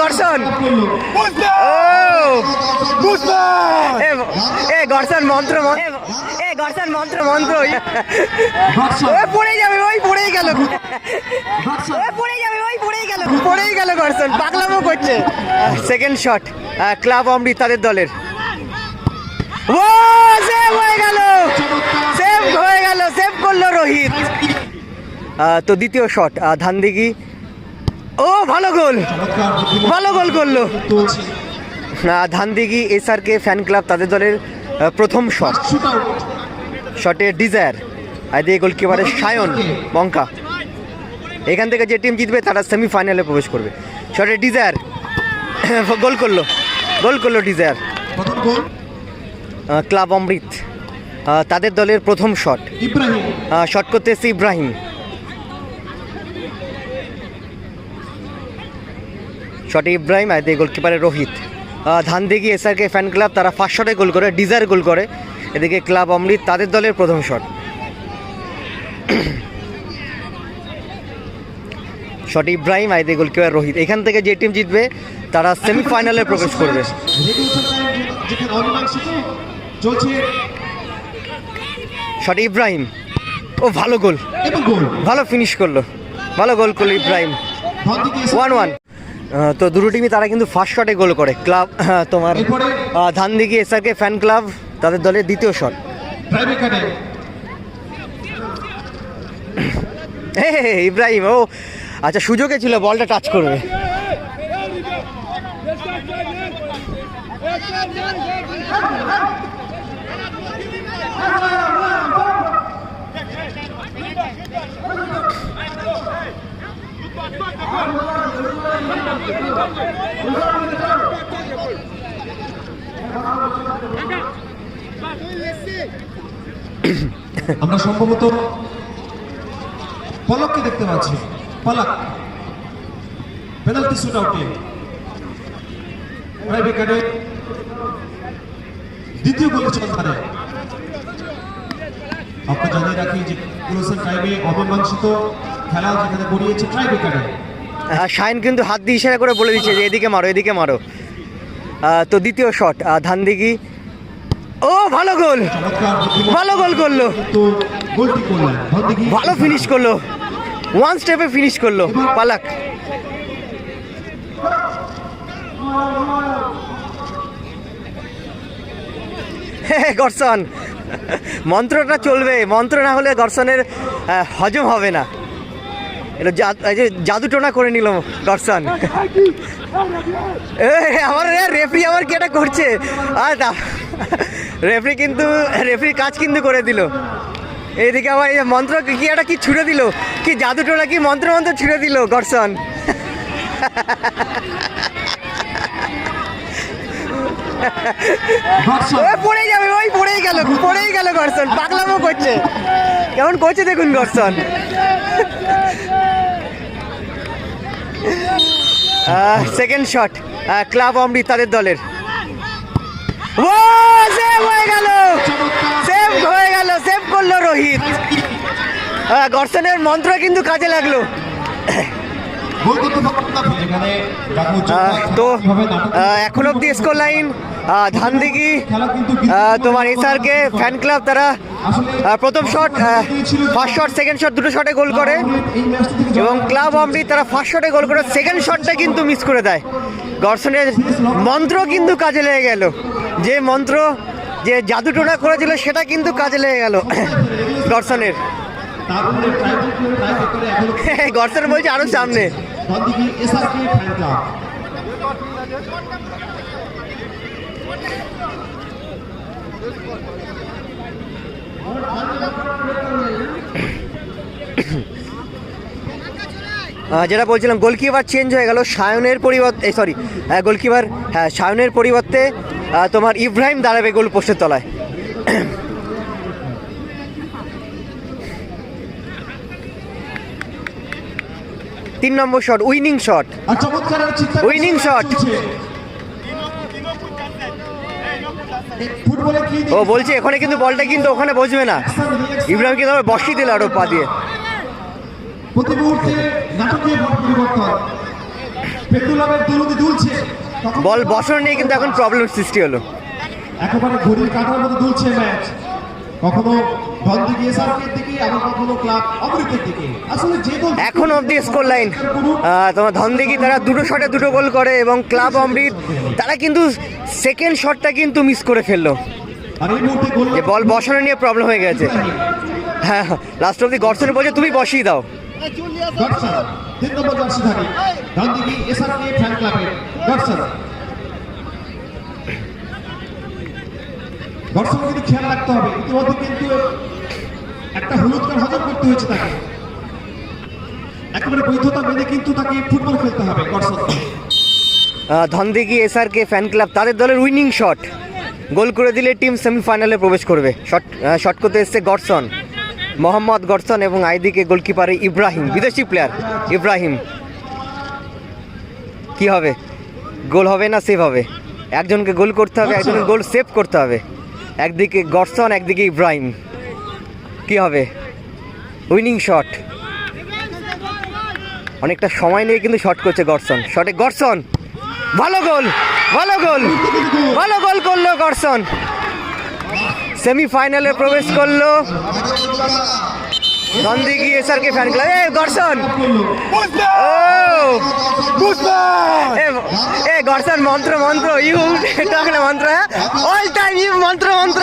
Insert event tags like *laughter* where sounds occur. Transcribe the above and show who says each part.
Speaker 1: গর্ষণ। এ এ গর্ষণ মন্ত্র এ, এ গর্ষণ মন্ত্র মন্ত্র। ওই পড়ে যাবে ওই পড়েই গেল। ওই পড়ে যাবে ওই পড়েই গেল। পড়েই গেল গর্ষণ পাগলামো করছে। সেকেন্ড শট ক্লাব অমৃত তাদের দলের। ও সেভ হয়ে গেল। সেভ হয়ে গেল সেভ করল রোহিত। আহ, তো দ্বিতীয় শট ধানদিঘি ও, ভালো গোল। ভালো গোল করল। ধানদিঘি, এসআরকে ফ্যান ক্লাব তাদের দলের প্রথম শট শটে ডিজায়ার আর দিয়ে গোলকিপারের সায়ন বঙ্কা এখান থেকে যে টিম জিতবে, তারা সেমিফাইনালে প্রবেশ করবে। শটে ডিজায়ার *coughs* গোল করল। গোল করল ডিজায়ার ক্লাব অমৃত। তাদের দলের প্রথম শট শট করতে এসে ইব্রাহিম। শটে ইব্রাহিম আর দিয়ে গোলকিপারে Rohit. Dhandighi SRK fan club তারা ফার্স্ট শটে গোল করে ডিজায়ার গোল করে। এদিকে ক্লাব অমৃত তাদের দলের প্রথম শট শট ইব্রাহিম আর দিয়ে গোলকিপার রোহিত। এখান থেকে যে টিম জিতবে তারা সেমিফাইনালে প্রবেশ করবে। শট ইব্রাহিম ও ভালো গোল ভালো ফিনিশ করল। ভালো গোল করল ইব্রাহিম। ওয়ান ওয়ান তো দুটো টিমই তারা কিন্তু ফার্স্ট শটে গোল করে। ক্লাব তোমার
Speaker 2: ধান
Speaker 1: দিকে ধানদিঘি এসআরকে ফ্যান ক্লাব তাদের দলের দ্বিতীয় শট *coughs* ইব্রাহিম ও আচ্ছা সুযোগে ছিল বলটা টাচ করবে।
Speaker 2: আমরা সম্ভবত পলককে দেখতে পাচ্ছি। পলক। পেনাল্টি শুট আউটে দ্বিতীয় গোলের সন্ধানে আপনাকে জানিয়ে রাখি যে ক্লোসেন টাইমে অমীমাংসিত খেলা যেখানে গড়িয়েছে ট্রাইবেকারে
Speaker 1: আর শাইন কিন্তু হাত দিয়ে ইশারা করে বলে দিচ্ছে যে এদিকে মারো এদিকে মারো। তো দ্বিতীয় শট ধানদিঘি ও ভালো গোল। ভালো গোল করল। ভালো ফিনিশ করল। ওয়ান স্টেপে ফিনিশ করল পালাক। গর্ষণ মন্ত্রটা চলবে। মন্ত্র না হলে গর্ষণের আহ, হজম হবে না। এটা জা- এই যে জাদুটোনা করে নিল এ, আমার রেফরি আমার কি এটা করছে? আর রেফরি কিন্তু রেফরি কাজ কিন্তু করে দিল। এইদিকে আবার এই মন্ত্র কি একটা কি ছুড়ে দিল? কি জাদুটোনা কি মন্ত্র মন্ত্র ছুড়ে দিল গর্ষণ পড়ে যাবে ওই পড়েই গেল পড়েই গেল গর্ষণ পাগলামো করছে। কেমন করছে দেখুন গর্ষণ সেকেন্ড শট ক্লাব অমৃত তাদের দলের। ও সেভ হয়ে গেল। সেভ হয়ে গেল সেভ করল রোহিত। গর্ষণের মন্ত্র কিন্তু কাজে লাগল। তো এখন অব্দি স্কোর লাইন ধানদিঘি তোমার এসআরকে ফ্যান ক্লাব তারা প্রথম shot first shot second shot দুটো শটে গোল করে। এবং ক্লাব অমৃত তারা ফার্স্ট শটে গোল করে সেকেন্ড শটটা কিন্তু মিস করে দেয়। দর্শনের মন্ত্র কিন্তু কাজে লেগে গেল। যে মন্ত্র যে জাদুটোনা করেছিল, সেটা কিন্তু কাজে লেগে গেল *coughs*
Speaker 2: ট্রাইবেল
Speaker 1: গর্ষণ *laughs* বলছে আরও সামনে
Speaker 2: ধনদিঘি এসআরকে ফ্যান ক্লাব
Speaker 1: আহ, যেটা বলছিলাম গোলকিপার চেঞ্জ হয়ে গেল সায়নের পরিবর্তে সরি হ্যাঁ গোলকিপার হ্যাঁ সায়নের পরিবর্তে তোমার ইব্রাহিম দাঁড়াবে গোল পোস্টের তলায়। তিন নম্বর শট উইনিং শট
Speaker 2: উইনিং চমৎকার একটা চিন্তা
Speaker 1: Winning shot.
Speaker 2: ফুটবলে কি
Speaker 1: ও বলছে এখানে কিন্তু বলটা কিন্তু ওখানে বসবে না। ইব্রাহিম কিন্তু আবার বসিয়ে দিল আরও পা দিয়ে।
Speaker 2: প্রতি মুহূর্তে নাটকীয় পরিবর্তন। পেটুলামের দুলুদি দুলছে।
Speaker 1: বল বসানো নিয়ে কিন্তু এখন প্রবলেম সৃষ্টি হলো।
Speaker 2: একেবারে ঘড়ির কাটার মতো দুলছে ম্যাচ। কখনো
Speaker 1: এখন অবধি স্কোর লাইন তোমার ধনদিঘি তারা দুটো শটে দুটো গোল করে এবং ক্লাব অমৃত তারা কিন্তু সেকেন্ড শটটা কিন্তু মিস করে ফেলল। যে বল বসানো নিয়ে প্রবলেম হয়ে গেছে। হ্যাঁ লাস্ট অব্দি গর্সনে বলছে তুমি বসিয়ে দাও।
Speaker 2: গডসন তিন নম্বর জার্সিধারী ধনদিঘি এসআরকে ফ্যান ক্লাবের গডসন কিন্তু খেয়াল রাখতে হবে। ইতিমধ্যে কিন্তু একটা হলুদ কার্ড হজম করতে হয়েছে তাকে। একেবারে বৈধতা মেনে কিন্তু তাকে ফুটবল খেলতে হবে
Speaker 1: ধনদিঘি এসআরকে ফ্যান ক্লাব তাদের দলের উইনিং শট গোল করে দিলে টিম সেমিফাইনালে প্রবেশ করবে। শট শট করতে এসছে গডসন মোহাম্মদ গডসন এবং আইদিকে গোলকিপারে ইব্রাহিম বিদেশি প্লেয়ার ইব্রাহিম কি হবে? গোল হবে না সেভ হবে? একজনকে গোল করতে হবে একজনকে গোল সেভ করতে হবে। একদিকে গডসন একদিকে ইব্রাহিম। কি হবে? Winning shot. অনেকটা সময় নিয়ে কিন্তু শট করছে গডসন শটে গডসন ভালো গোল ভালো গোল ভালো গোল করল গডসন সেমিফাইনালে প্রবেশ করল। নন্দিগি এসআরকে ফ্যান ক্লাব এ গডসন এ এ मन्त्र মন্ত্র মন্ত্র ইউ টাকলে মন্ত্র অল টাইম ইউ মন্ত্র মন্ত্র